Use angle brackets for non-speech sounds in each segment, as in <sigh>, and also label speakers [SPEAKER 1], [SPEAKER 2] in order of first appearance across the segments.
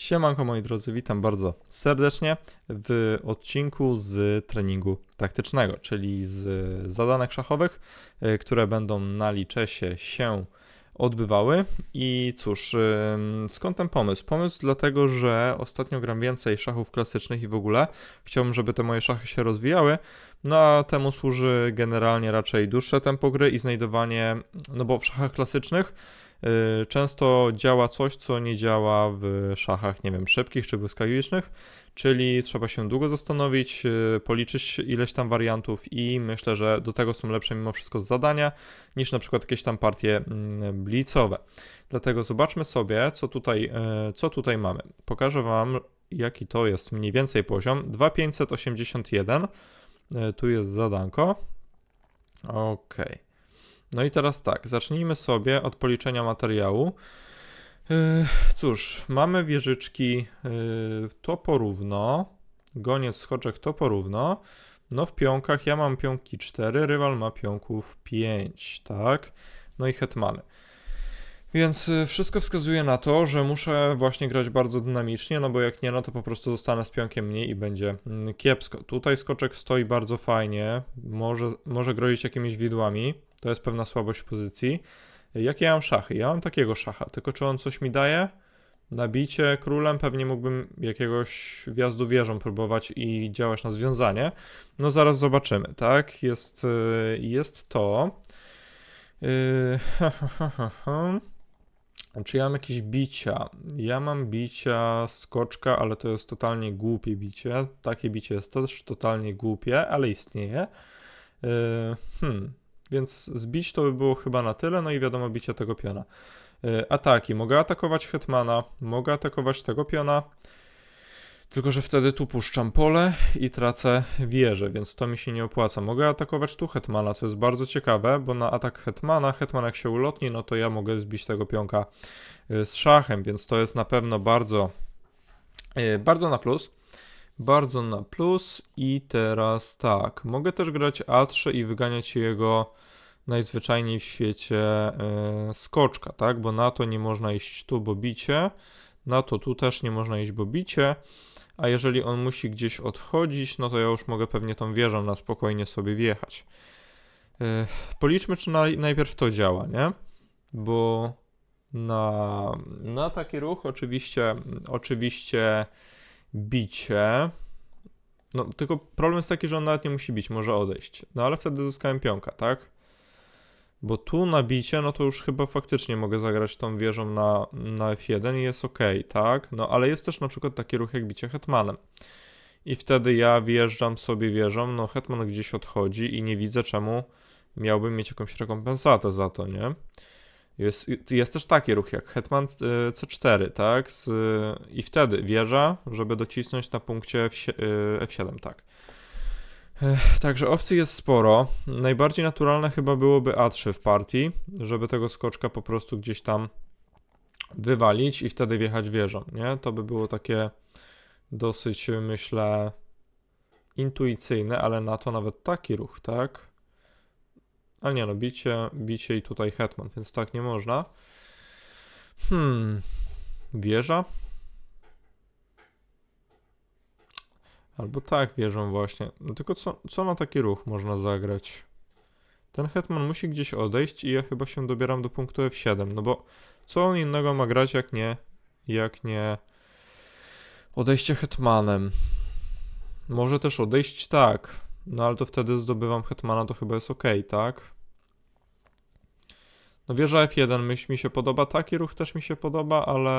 [SPEAKER 1] Siemanko moi drodzy, witam bardzo serdecznie w odcinku z treningu taktycznego, czyli z zadanek szachowych, y, które będą na liczesie się odbywały. I cóż, skąd ten pomysł? Pomysł dlatego, że ostatnio gram więcej szachów klasycznych i w ogóle chciałbym, żeby te moje szachy się rozwijały, no a temu służy generalnie raczej dłuższe tempo gry i znajdowanie, no bo w szachach klasycznych często działa coś, co nie działa w szachach, nie wiem, szybkich czy błyskawicznych, czyli trzeba się długo zastanowić, y, policzyć ileś tam wariantów i myślę, że do tego są lepsze mimo wszystko zadania niż na przykład jakieś tam partie mm, blicowe. Dlatego zobaczmy sobie, co tutaj, y, co tutaj mamy. Pokażę Wam, jaki to jest mniej więcej poziom. 2581. Y, Tu jest zadanko. Okej. No i teraz tak, zacznijmy sobie od policzenia materiału. Yy, Cóż, mamy wieżyczki yy, to porówno, goniec, skoczek to porówno. No w pionkach ja mam pionki 4, rywal ma pionków 5, tak? No i hetmany. Więc y, wszystko wskazuje na to, że muszę właśnie grać bardzo dynamicznie, no bo jak nie, no to po prostu zostanę z pionkiem mniej i będzie mm, kiepsko. Tutaj skoczek stoi bardzo fajnie, może, może grozić jakimiś widłami, to jest pewna słabość pozycji. Jakie ja mam szachy? Ja mam takiego szacha, tylko czy on coś mi daje? Nabicie królem pewnie mógłbym jakiegoś wjazdu wieżą próbować i działać na związanie. No zaraz zobaczymy, tak? Jest, y, jest to. Ha. Czy ja mam jakieś bicia? Ja mam bicia skoczka, ale to jest totalnie głupie bicie. Takie bicie jest też totalnie głupie, ale istnieje. Yy, hmm. Więc zbić to by było chyba na tyle, no i wiadomo bicie tego piona. Yy, ataki. Mogę atakować hetmana, mogę atakować tego piona, tylko że wtedy tu puszczam pole i tracę wieżę, więc to mi się nie opłaca. Mogę atakować tu hetmana, co jest bardzo ciekawe, bo na atak hetmana, hetman jak się ulotni, no to ja mogę zbić tego pionka yy, z szachem, więc to jest na pewno bardzo, yy, bardzo na plus. Bardzo na plus i teraz tak, mogę też grać A3 i wyganiać jego najzwyczajniej w świecie e, skoczka, tak? Bo na to nie można iść tu, bo bicie, na to tu też nie można iść, bo bicie, a jeżeli on musi gdzieś odchodzić, no to ja już mogę pewnie tą wieżą na spokojnie sobie wjechać. E, policzmy, czy naj, najpierw to działa, nie? Bo na, na taki ruch oczywiście, oczywiście bicie. No, tylko problem jest taki, że on nawet nie musi bić, może odejść. No ale wtedy zyskałem pionka, tak? Bo tu na bicie, no to już chyba faktycznie mogę zagrać tą wieżą na, na F1 i jest ok, tak? No ale jest też na przykład taki ruch jak bicie hetmanem. I wtedy ja wjeżdżam sobie wieżą, no hetman gdzieś odchodzi i nie widzę czemu miałbym mieć jakąś rekompensatę za to, nie? Jest, jest też taki ruch jak Hetman y, C4, tak? Z, I wtedy wieża, żeby docisnąć na punkcie F7, y, F7 tak. Także opcji jest sporo. Najbardziej naturalne chyba byłoby A3 w partii, żeby tego skoczka po prostu gdzieś tam wywalić i wtedy wjechać wieżą, nie? To by było takie dosyć, myślę, intuicyjne, ale na to nawet taki ruch, tak? Ale nie no, bicie, bicie i tutaj hetman, więc tak nie można. Hmm, wieża? Albo tak, wieżą właśnie. No tylko co, co na taki ruch można zagrać? Ten hetman musi gdzieś odejść i ja chyba się dobieram do punktu F7, no bo co on innego ma grać jak nie, jak nie odejście hetmanem. Może też odejść tak, no ale to wtedy zdobywam hetmana, to chyba jest ok, tak? No wieża F1 myśl mi się podoba, taki ruch też mi się podoba, ale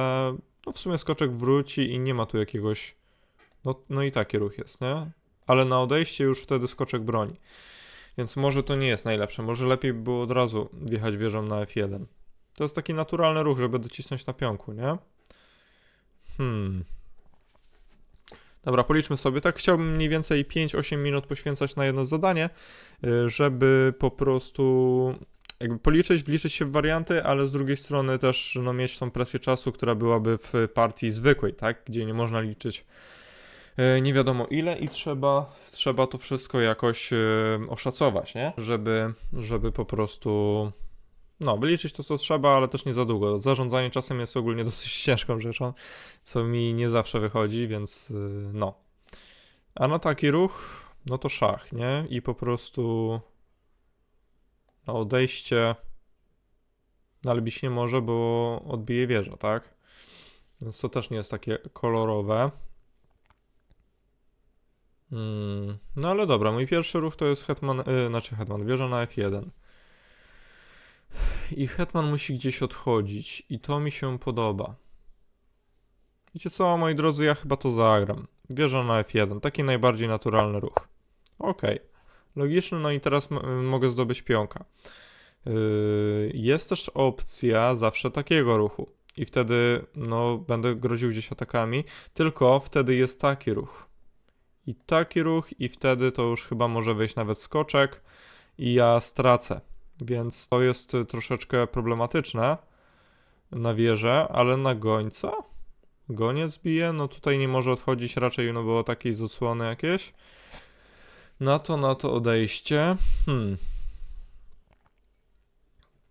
[SPEAKER 1] no w sumie skoczek wróci i nie ma tu jakiegoś... No, no i taki ruch jest, nie? Ale na odejście już wtedy skoczek broni. Więc może to nie jest najlepsze, może lepiej by było od razu wjechać wieżą na F1. To jest taki naturalny ruch, żeby docisnąć na pionku, nie? Hmm... Dobra, policzmy sobie. Tak chciałbym mniej więcej 5-8 minut poświęcać na jedno zadanie, y, żeby po prostu jakby policzyć, wliczyć się w warianty, ale z drugiej strony też no, mieć tą presję czasu, która byłaby w partii zwykłej, tak? Gdzie nie można liczyć y, nie wiadomo ile i trzeba, trzeba to wszystko jakoś y, oszacować, nie? Żeby, żeby po prostu No, wyliczyć to co trzeba, ale też nie za długo. Zarządzanie czasem jest ogólnie <laughs> dosyć ciężką rzeczą, co mi nie zawsze wychodzi, więc yy, no. A na taki ruch, no to szach, nie? I po prostu na odejście no, ale bić nie może, bo odbije wieża, tak? Więc to też nie jest takie kolorowe. Mm, no ale dobra, mój pierwszy ruch to jest hetman, yy, znaczy hetman, wieża na F1. I hetman musi gdzieś odchodzić i to mi się podoba. Wiecie co, moi drodzy, ja chyba to zagram. Wieża na F1, taki najbardziej naturalny ruch. Okej, logiczny, no i teraz m- mogę zdobyć pionka. Yy, Jest też opcja zawsze takiego ruchu. I wtedy no, będę groził gdzieś atakami, tylko wtedy jest taki ruch. I taki ruch, i wtedy to już chyba może wejść nawet skoczek, i ja stracę. Więc to jest y, troszeczkę problematyczne na wieżę, ale na gońca? Goniec bije? No tutaj nie może odchodzić raczej, no bo takiej z odsłony jakieś. Na to, na to odejście. Hmm.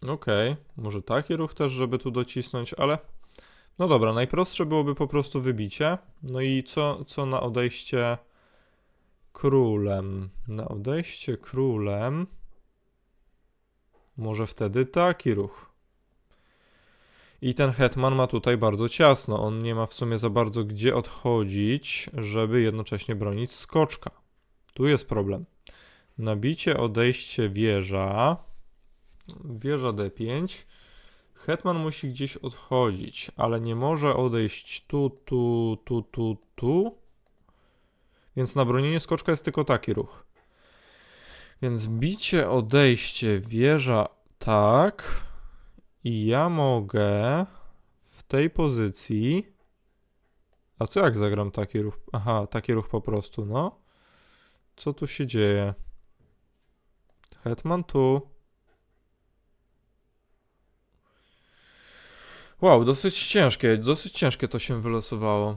[SPEAKER 1] Okej, może taki ruch też, żeby tu docisnąć, ale no dobra, najprostsze byłoby po prostu wybicie. No i co, co na odejście królem? Na odejście królem może wtedy taki ruch. I ten hetman ma tutaj bardzo ciasno. On nie ma w sumie za bardzo gdzie odchodzić, żeby jednocześnie bronić skoczka. Tu jest problem. Nabicie, odejście wieża. Wieża D5. Hetman musi gdzieś odchodzić, ale nie może odejść tu, tu, tu, tu, tu. Więc na bronienie skoczka jest tylko taki ruch. Więc bicie, odejście, wieża tak. I ja mogę w tej pozycji. A co jak zagram taki ruch? Aha, taki ruch po prostu, no. Co tu się dzieje? Hetman tu. Wow, dosyć ciężkie, dosyć ciężkie to się wylosowało.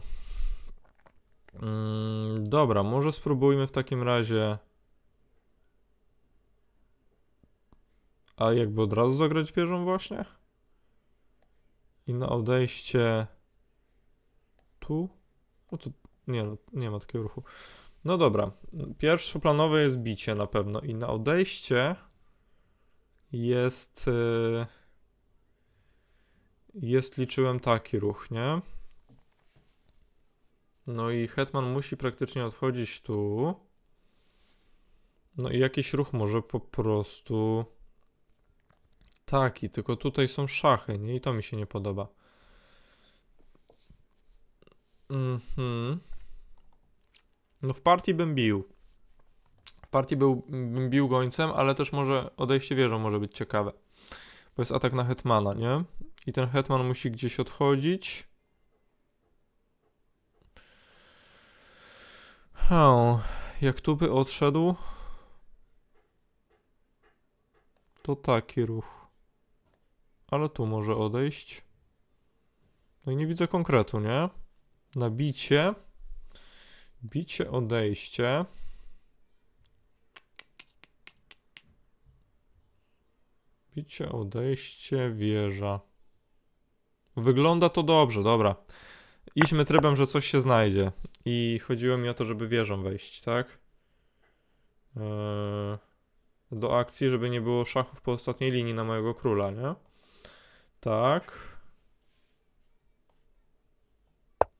[SPEAKER 1] Mm, dobra, może spróbujmy w takim razie. A jakby od razu zagrać wieżą właśnie? I na odejście tu? No to nie, no, nie ma takiego ruchu. No dobra, pierwszoplanowe jest bicie na pewno i na odejście jest yy, jest liczyłem taki ruch, nie? No i hetman musi praktycznie odchodzić tu. No i jakiś ruch może po prostu taki, tylko tutaj są szachy, nie? I to mi się nie podoba. Mhm. No w partii bym bił. W partii był, bym bił gońcem, ale też może odejście wieżą może być ciekawe. Bo jest atak na hetmana, nie? I ten hetman musi gdzieś odchodzić. Hmm. Jak tu by odszedł, to taki ruch. Ale tu może odejść. No i nie widzę konkretu, nie? Na bicie. Bicie, odejście. Bicie, odejście, wieża. Wygląda to dobrze, dobra. Idźmy trybem, że coś się znajdzie. I chodziło mi o to, żeby wieżą wejść, tak? Eee, do akcji, żeby nie było szachów po ostatniej linii na mojego króla, nie? Tak.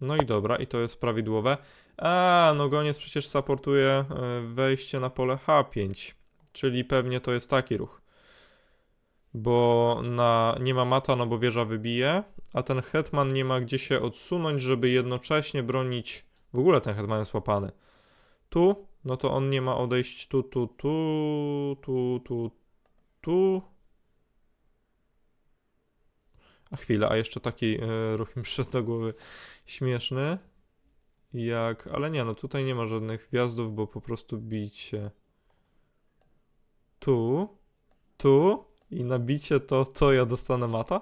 [SPEAKER 1] No i dobra, i to jest prawidłowe. A, no goniec przecież supportuje e, wejście na pole H5, czyli pewnie to jest taki ruch. Bo na, nie ma mata, no bo wieża wybije, a ten hetman nie ma gdzie się odsunąć, żeby jednocześnie bronić. W ogóle ten hetman jest łapany. Tu, no to on nie ma odejść tu, tu, tu, tu, tu, tu. A chwila, a jeszcze taki e, ruch mi przyszedł do głowy śmieszny. Jak, ale nie, no tutaj nie ma żadnych wjazdów, bo po prostu bicie. Tu, tu i na bicie to, to ja dostanę mata?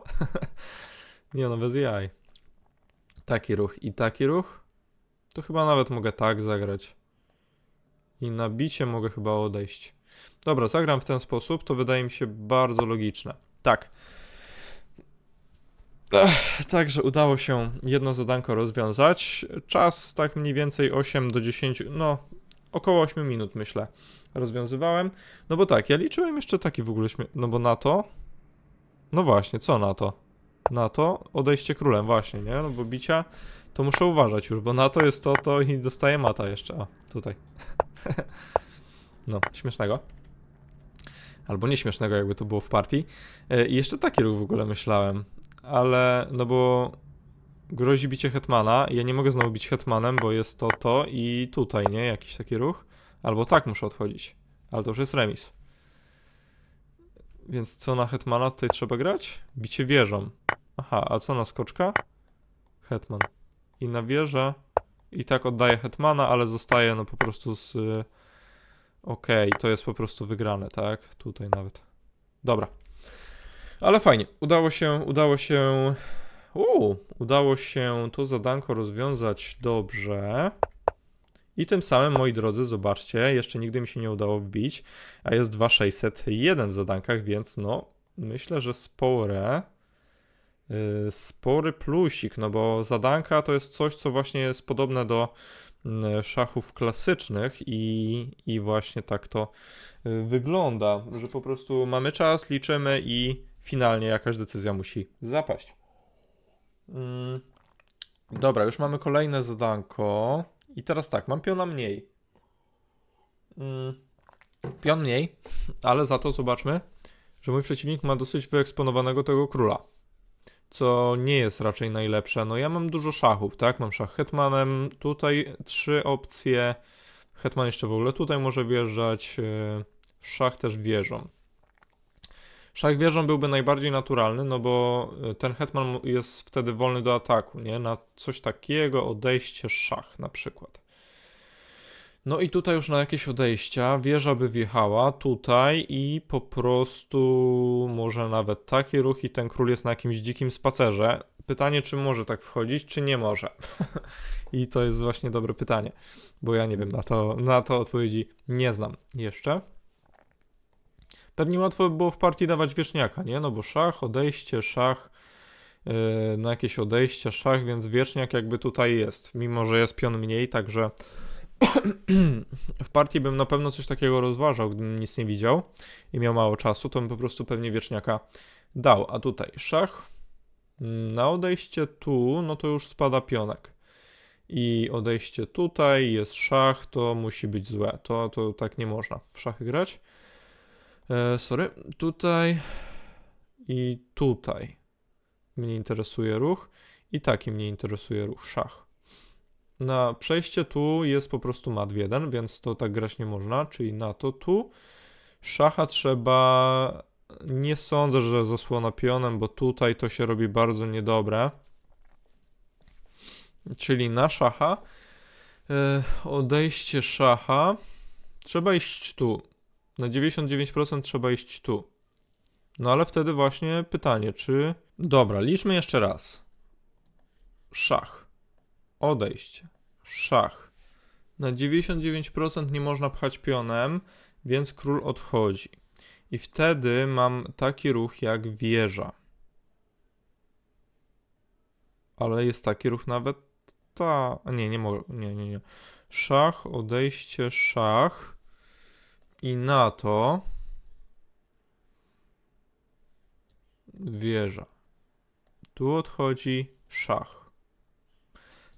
[SPEAKER 1] <laughs> nie no, bez jaj. Taki ruch i taki ruch. To chyba nawet mogę tak zagrać. I na bicie mogę chyba odejść. Dobra, zagram w ten sposób, to wydaje mi się bardzo logiczne. Tak. Ech, Także udało się jedno zadanko rozwiązać. Czas tak mniej więcej 8 do 10, no około 8 minut myślę rozwiązywałem. No bo tak, ja liczyłem jeszcze taki w ogóle no bo na to, no właśnie, co na to? Na to odejście królem, właśnie, nie? No bo bicia to muszę uważać już, bo na to jest to, to i dostaję mata jeszcze, o, tutaj. <laughs> no, śmiesznego. Albo nieśmiesznego, jakby to było w partii. E, I jeszcze taki ruch w ogóle myślałem, ale no bo grozi bicie hetmana. Ja nie mogę znowu bić hetmanem, bo jest to to i tutaj, nie? Jakiś taki ruch. Albo tak muszę odchodzić. Ale to już jest remis. Więc co na hetmana tutaj trzeba grać? Bicie wieżą. Aha, a co na skoczka? Hetman. I na wieżę. I tak oddaję hetmana, ale zostaje no po prostu z... y, Okej, to jest po prostu wygrane, tak? Tutaj nawet. Dobra. Ale fajnie. Udało się, udało się... Uuu, udało się to zadanko rozwiązać dobrze. I tym samym, moi drodzy, zobaczcie, jeszcze nigdy mi się nie udało wbić, a jest 2601 w zadankach, więc no, myślę, że spore, yy, spory plusik, no bo zadanka to jest coś, co właśnie jest podobne do mm, szachów klasycznych i, i właśnie tak to yy, wygląda, że po prostu mamy czas, liczymy i finalnie jakaś decyzja musi zapaść. Mm. Dobra, już mamy kolejne zadanko. I teraz tak, mam piona mniej. Mm. Pion mniej, ale za to zobaczmy, że mój przeciwnik ma dosyć wyeksponowanego tego króla. Co nie jest raczej najlepsze. No ja mam dużo szachów, tak? Mam szach hetmanem, tutaj trzy opcje. Hetman jeszcze w ogóle tutaj może wjeżdżać. yy, Szach też wieżą. Szach wieżą byłby najbardziej naturalny, no bo y, ten hetman jest wtedy wolny do ataku, nie? Na coś takiego, odejście szach na przykład. No i tutaj już na jakieś odejścia wieża by wjechała tutaj i po prostu może nawet taki ruch i ten król jest na jakimś dzikim spacerze. Pytanie, czy może tak wchodzić, czy nie może. <laughs> I to jest właśnie dobre pytanie, bo ja nie wiem, na to, na to odpowiedzi nie znam jeszcze. Pewnie łatwo by było w partii dawać wierzchniaka, nie? No bo szach, odejście, szach, yy, na jakieś odejście, szach, więc wierzchniak jakby tutaj jest, mimo że jest pion mniej, także <clears throat> w partii bym na pewno coś takiego rozważał, gdybym nic nie widział i miał mało czasu, to bym po prostu pewnie wierzchniaka dał. A tutaj szach, mm, na odejście tu, no to już spada pionek. I odejście tutaj, jest szach, to musi być złe. To, to tak nie można w szachy grać. E, sorry, tutaj i tutaj mnie interesuje ruch i taki mnie interesuje ruch, szach. Na przejście tu jest po prostu mat w jeden, więc to tak grać nie można, czyli na to tu. Szacha trzeba, nie sądzę, że zasłona pionem, bo tutaj to się robi bardzo niedobre. Czyli na szacha, e, odejście szacha, trzeba iść tu. Na 99% trzeba iść tu. No ale wtedy właśnie pytanie, czy. Dobra, liczmy jeszcze raz. Szach. Odejście. Szach. Na 99% nie można pchać pionem, więc król odchodzi. I wtedy mam taki ruch jak wieża. Ale jest taki ruch nawet ta. Nie, nie mogę. Nie, nie, nie. Szach, odejście, szach. I na to wieża. Tu odchodzi szach.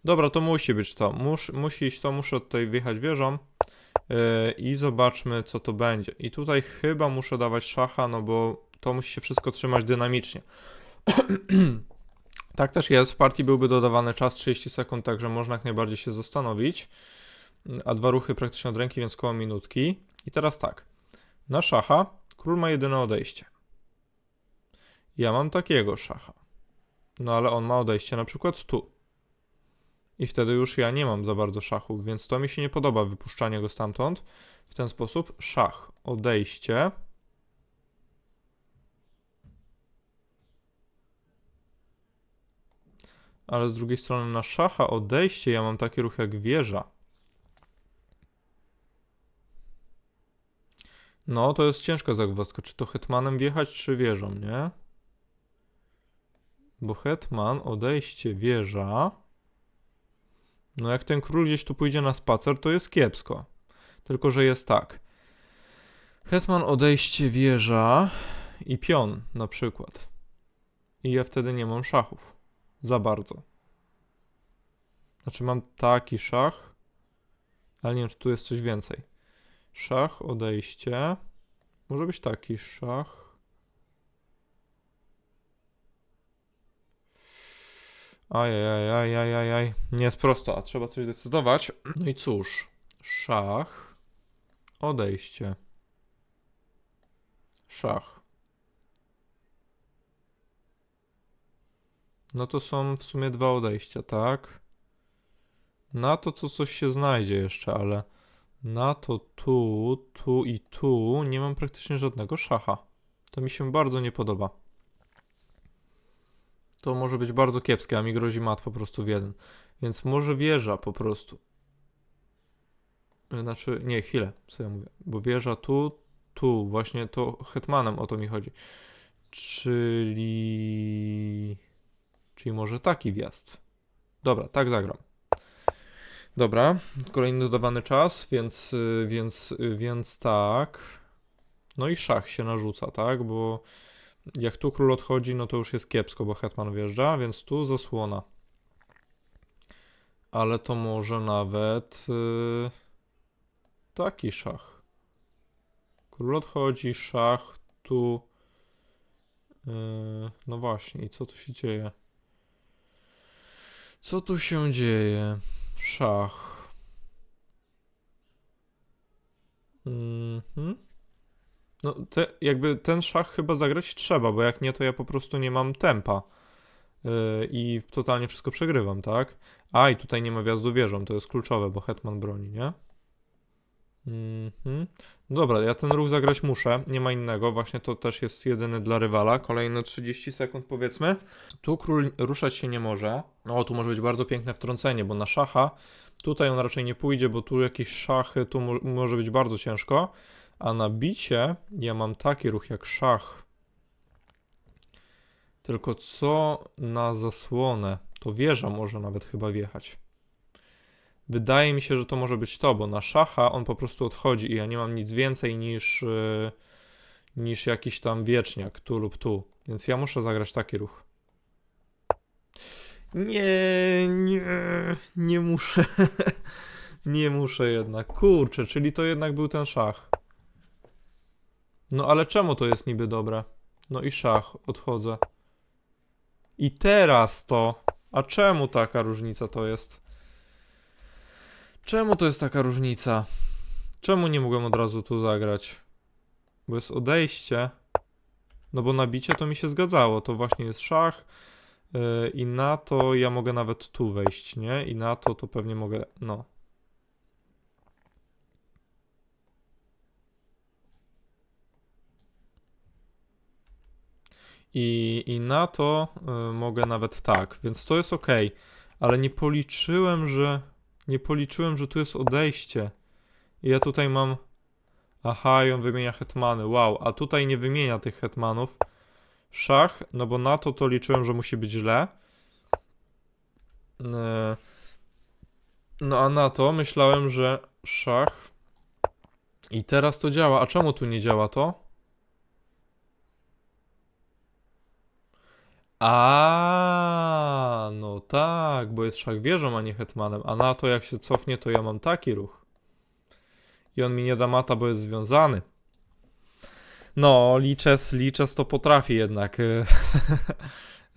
[SPEAKER 1] Dobra, to musi być to. Mus, musi iść to, muszę tutaj wjechać wieżą. Yy, I zobaczmy, co to będzie. I tutaj chyba muszę dawać szacha, no bo to musi się wszystko trzymać dynamicznie. <clears throat> tak też jest. W partii byłby dodawany czas 30 sekund, także można jak najbardziej się zastanowić. A dwa ruchy praktycznie od ręki, więc koło minutki. I teraz tak. Na szacha król ma jedyne odejście. Ja mam takiego szacha. No ale on ma odejście na przykład tu. I wtedy już ja nie mam za bardzo szachów, więc to mi się nie podoba wypuszczanie go stamtąd. W ten sposób szach, odejście. Ale z drugiej strony na szacha odejście ja mam taki ruch jak wieża. No, to jest ciężka zagwozdka. Czy to hetmanem wjechać, czy wieżą, nie? Bo hetman, odejście, wieża. No, jak ten król gdzieś tu pójdzie na spacer, to jest kiepsko. Tylko, że jest tak. Hetman, odejście, wieża i pion na przykład. I ja wtedy nie mam szachów. Za bardzo. Znaczy mam taki szach, ale nie wiem, czy tu jest coś więcej. Szach, odejście. Może być taki szach. Ajajajajajajaj. Nie jest prosto, a trzeba coś decydować. No i cóż. Szach. Odejście. Szach. No to są w sumie dwa odejścia, tak? Na to co coś się znajdzie jeszcze, ale na to tu, tu i tu nie mam praktycznie żadnego szacha. To mi się bardzo nie podoba. To może być bardzo kiepskie, a mi grozi mat po prostu w jeden. Więc może wieża po prostu. Znaczy, nie, chwilę, co ja mówię. Bo wieża tu, tu, właśnie to hetmanem o to mi chodzi. Czyli... Czyli może taki wjazd. Dobra, tak zagram. Dobra, kolejny dodawany czas, więc, y, więc, y, więc tak. No i szach się narzuca, tak? Bo jak tu król odchodzi, no to już jest kiepsko, bo hetman wjeżdża, więc tu zasłona. Ale to może nawet yy, taki szach. Król odchodzi, szach tu. Yy, no właśnie, i co tu się dzieje? Co tu się dzieje? Szach. Mhm. No, te, jakby ten szach chyba zagrać trzeba, bo jak nie, to ja po prostu nie mam tempa. Yy, I totalnie wszystko przegrywam, tak? A, i tutaj nie ma wjazdu wieżą, to jest kluczowe, bo hetman broni, nie? Mhm. Dobra, ja ten ruch zagrać muszę, nie ma innego, właśnie to też jest jedyny dla rywala. Kolejne 30 sekund powiedzmy. Tu król ruszać się nie może. O, tu może być bardzo piękne wtrącenie, bo na szacha tutaj on raczej nie pójdzie, bo tu jakieś szachy, tu mo może być bardzo ciężko. A na bicie ja mam taki ruch jak szach. Tylko co na zasłonę? To wieża może nawet chyba wjechać. Wydaje mi się, że to może być to, bo na szacha on po prostu odchodzi i ja nie mam nic więcej niż, yy, niż jakiś tam wieczniak tu lub tu. Więc ja muszę zagrać taki ruch. Nie, nie, nie muszę. <laughs> nie muszę jednak. Kurczę, czyli to jednak był ten szach. No ale czemu to jest niby dobre? No i szach, odchodzę. I teraz to. A czemu taka różnica to jest? Czemu to jest taka różnica? Czemu nie mogłem od razu tu zagrać? Bo jest odejście. No bo na bicie to mi się zgadzało. To właśnie jest szach. Yy, I na to ja mogę nawet tu wejść, nie? I na to to pewnie mogę. No. I, I na to y, mogę nawet tak, więc to jest ok, ale nie policzyłem, że nie policzyłem, że tu jest odejście. I ja tutaj mam. Aha, i on wymienia hetmany. Wow, a tutaj nie wymienia tych hetmanów. Szach, no bo na to to liczyłem, że musi być źle. Yy. No a na to myślałem, że szach. I teraz to działa. A czemu tu nie działa to? A, no tak, bo jest szach wieżą, a nie hetmanem. A na to jak się cofnie, to ja mam taki ruch. I on mi nie da mata, bo jest związany. No, Liches, Liches to potrafi jednak. y,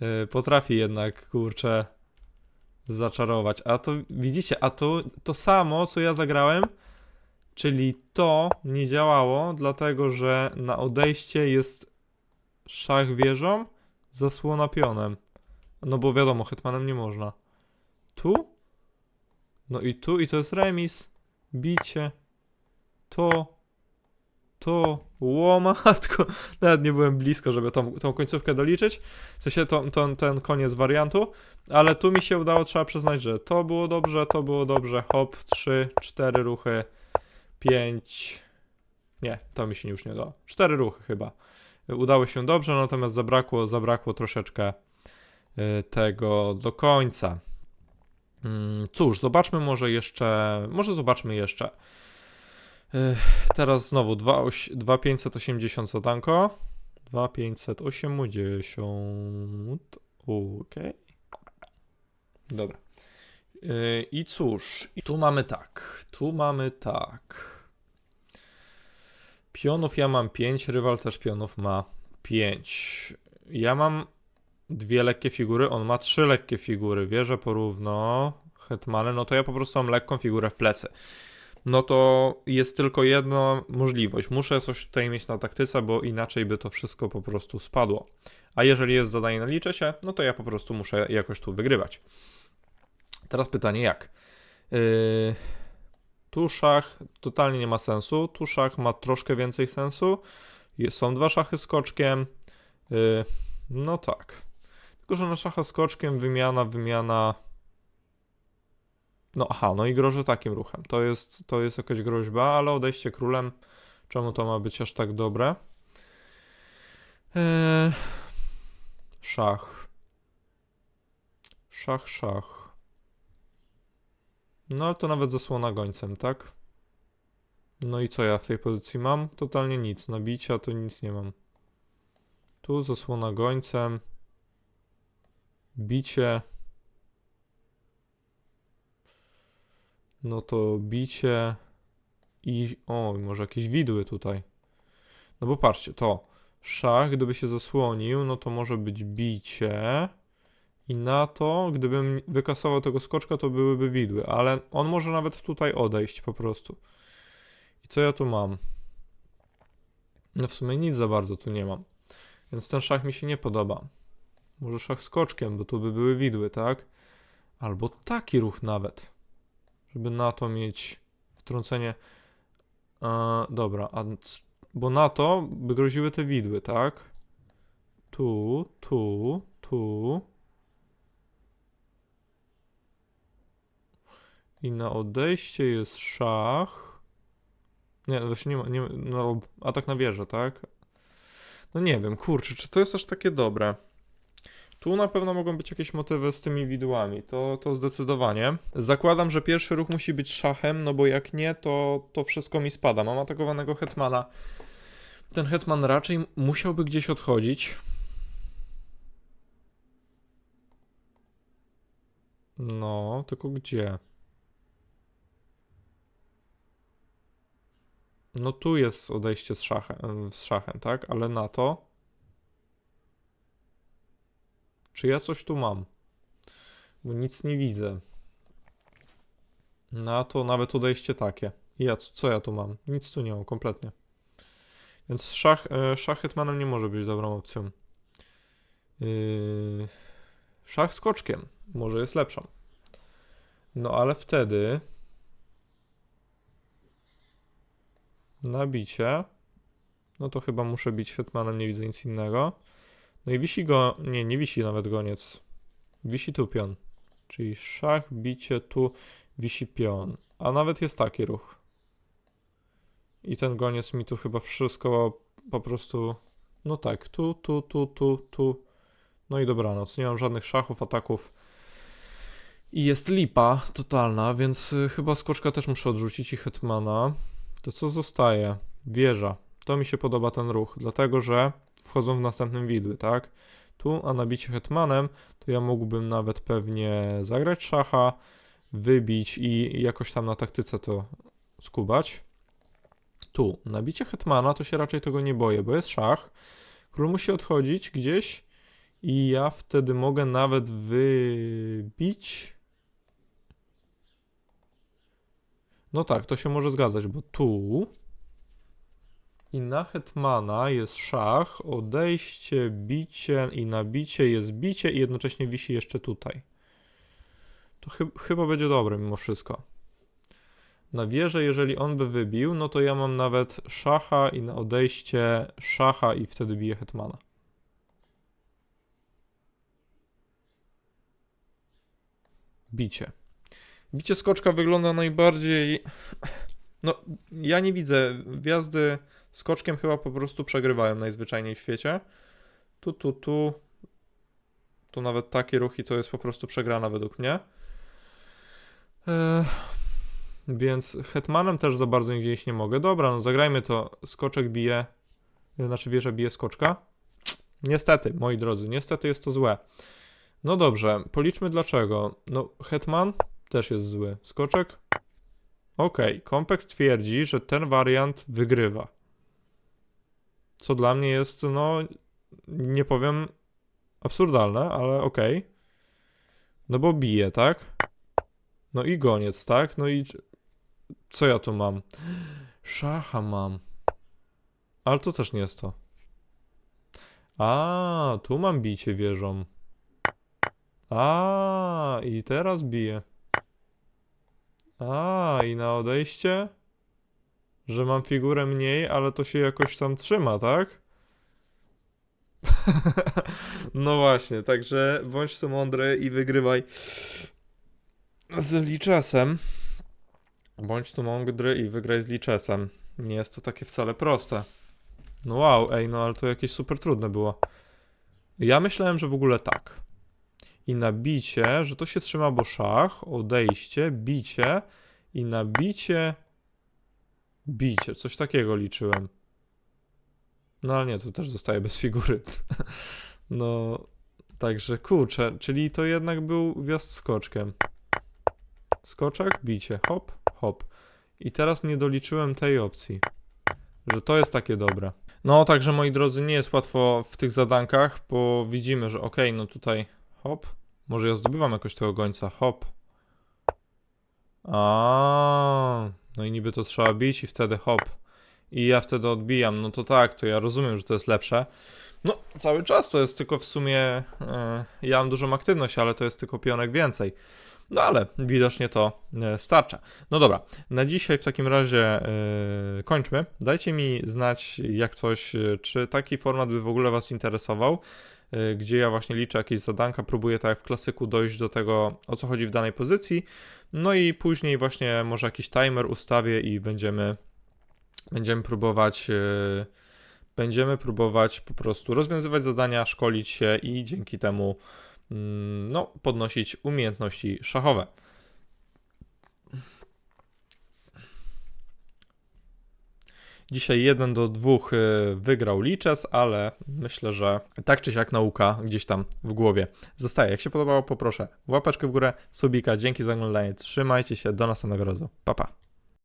[SPEAKER 1] <laughs> y, potrafi jednak, kurczę, zaczarować. A to, widzicie, a to, to samo, co ja zagrałem, czyli to nie działało, dlatego że na odejście jest szach wieżą, zasłona pionem. No bo wiadomo, hetmanem nie można. Tu? No i tu, i to jest remis. Bicie. To. To. Łomatko. <laughs> Nawet nie byłem blisko, żeby tą, tą końcówkę doliczyć. W sensie to, to, ten koniec wariantu. Ale tu mi się udało, trzeba przyznać, że to było dobrze, to było dobrze. Hop, 3, 4 ruchy, 5, Nie, to mi się już nie udało. Cztery ruchy chyba. Udało się dobrze, natomiast zabrakło, zabrakło troszeczkę y, tego do końca. Mm, Cóż, zobaczmy może jeszcze, może zobaczmy jeszcze. Y, Teraz znowu 2 oś- 2580 zadanko. 2580. Okej. Dobra. Yy, I cóż, tu mamy tak. Tu mamy tak. Pionów ja mam 5, rywal też pionów ma 5. Ja mam dwie lekkie figury, on ma trzy lekkie figury. Wieże porówno, hetmany, no to ja po prostu mam lekką figurę w plecy. No to jest tylko jedna możliwość. Muszę coś tutaj mieć na taktyce, bo inaczej by to wszystko po prostu spadło. A jeżeli jest zadanie na liczę się, no to ja po prostu muszę jakoś tu wygrywać. Teraz pytanie jak? Yy, tu szach totalnie nie ma sensu. Tu szach ma troszkę więcej sensu. Są dwa szachy z koczkiem. Yy, no tak. Tylko, że na szacha z koczkiem wymiana, wymiana. No aha, no i grożę takim ruchem. To jest, to jest jakaś groźba, ale odejście królem. Czemu to ma być aż tak dobre? Eee, szach. Szach, szach. No ale to nawet zasłona gońcem, tak? No i co ja w tej pozycji mam? Totalnie nic. Nabicia to nic nie mam. Tu zasłona gońcem. Bicie. No to bicie. I. O, może jakieś widły tutaj. No bo patrzcie, to. Szach, gdyby się zasłonił, no to może być bicie. I na to, gdybym wykasował tego skoczka, to byłyby widły, ale on może nawet tutaj odejść po prostu. I co ja tu mam? No w sumie nic za bardzo tu nie mam. Więc ten szach mi się nie podoba. Może szach skoczkiem, bo tu by były widły, tak? Albo taki ruch nawet. Żeby na to mieć wtrącenie. E, dobra, a, bo na to by groziły te widły, tak? Tu, tu, tu. I na odejście jest szach. Nie, właśnie nie ma, nie no, atak na wieżę, tak? No nie wiem, kurczę, czy to jest aż takie dobre? Tu na pewno mogą być jakieś motywy z tymi widłami, to, to zdecydowanie. Zakładam, że pierwszy ruch musi być szachem, no bo jak nie, to, to wszystko mi spada. Mam atakowanego hetmana. Ten hetman raczej musiałby gdzieś odchodzić. No, tylko gdzie? No tu jest odejście z szachem, z szachem, tak? Ale na to. Czy ja coś tu mam? Bo nic nie widzę. Na to nawet odejście takie. Ja, co ja tu mam? Nic tu nie mam, kompletnie. Więc szach, e, szach hetmanem nie może być dobrą opcją. Yy, szach z koczkiem może jest lepszą. No ale wtedy nabicie. No to chyba muszę bić hetmanem, nie widzę nic innego. No i wisi go, nie, nie wisi nawet goniec. Wisi tu pion. Czyli szach, bicie, tu wisi pion. A nawet jest taki ruch. I ten goniec mi tu chyba wszystko po prostu... No tak, tu, tu, tu, tu, tu. No i dobranoc. Nie mam żadnych szachów, ataków. I jest lipa totalna, więc y, chyba skoczka też muszę odrzucić i hetmana. To co zostaje? Wieża. To mi się podoba ten ruch, dlatego że wchodzą w następnym widły, tak? Tu, a nabicie hetmanem, to ja mógłbym nawet pewnie zagrać szacha, wybić i jakoś tam na taktyce to skubać. Tu, nabicie hetmana, to się raczej tego nie boję, bo jest szach. Król musi odchodzić gdzieś i ja wtedy mogę nawet wybić. No tak, to się może zgadzać, bo tu i na hetmana jest szach, odejście, bicie i nabicie jest bicie i jednocześnie wisi jeszcze tutaj. To chy- chyba będzie dobre mimo wszystko. Na wieżę, jeżeli on by wybił, no to ja mam nawet szacha i na odejście szacha i wtedy bije hetmana. Bicie. Bicie skoczka wygląda najbardziej No, ja nie widzę. Wjazdy skoczkiem chyba po prostu przegrywają najzwyczajniej w świecie. Tu, tu, tu. Tu nawet takie ruchy to jest po prostu przegrana według mnie. Eee, więc hetmanem też za bardzo nigdzie iść nie mogę. Dobra, no zagrajmy to. Skoczek bije. Znaczy wieża bije skoczka. Niestety, moi drodzy, niestety jest to złe. No dobrze, policzmy dlaczego. No, hetman też jest zły. Skoczek? Okej, Kompleks twierdzi, że ten wariant wygrywa. Co dla mnie jest, no, nie powiem absurdalne, ale okej. No bo bije, tak? No i goniec, tak? No i co ja tu mam? Szacha mam. Ale to też nie jest to. A, tu mam bicie wieżą. A, i teraz bije. A, i na odejście? Że mam figurę mniej, ale to się jakoś tam trzyma, tak? <laughs> no właśnie, także bądź tu mądry i wygrywaj z liczesem. Bądź tu mądry i wygraj z liczesem. Nie jest to takie wcale proste. No wow, ej, no ale to jakieś super trudne było. Ja myślałem, że w ogóle tak. I na bicie, że to się trzyma, bo szach, odejście, bicie i na bicie. Coś takiego liczyłem. No ale nie, tu też zostaje bez figury. <laughs> No, także kurczę, czyli to jednak był wjazd skoczkiem. Skoczek, bicie, hop, hop. I teraz nie doliczyłem tej opcji, że to jest takie dobre. No, także moi drodzy, nie jest łatwo w tych zadankach, bo widzimy, że okej, no tutaj hop, może ja zdobywam jakoś tego gońca, hop. A, no i niby to trzeba bić i wtedy hop. I ja wtedy odbijam, no to tak, to ja rozumiem, że to jest lepsze. No, cały czas to jest tylko w sumie, e, ja mam dużą aktywność, ale to jest tylko pionek więcej. No ale widocznie to e, starcza. No dobra, na dzisiaj w takim razie e, kończmy. Dajcie mi znać, jak coś, czy taki format by w ogóle Was interesował, gdzie ja właśnie liczę jakieś zadanka, próbuję tak jak w klasyku dojść do tego, o co chodzi w danej pozycji. No i później właśnie może jakiś timer ustawię i będziemy, będziemy próbować. e, Będziemy próbować po prostu rozwiązywać zadania, szkolić się i dzięki temu mm, no, podnosić umiejętności szachowe. Dzisiaj jeden do dwóch y, wygrał Liches, ale myślę, że tak czy siak nauka gdzieś tam w głowie zostaje. Jak się podobało, poproszę łapeczkę w górę, subika, dzięki za oglądanie, trzymajcie się, do następnego razu, pa pa.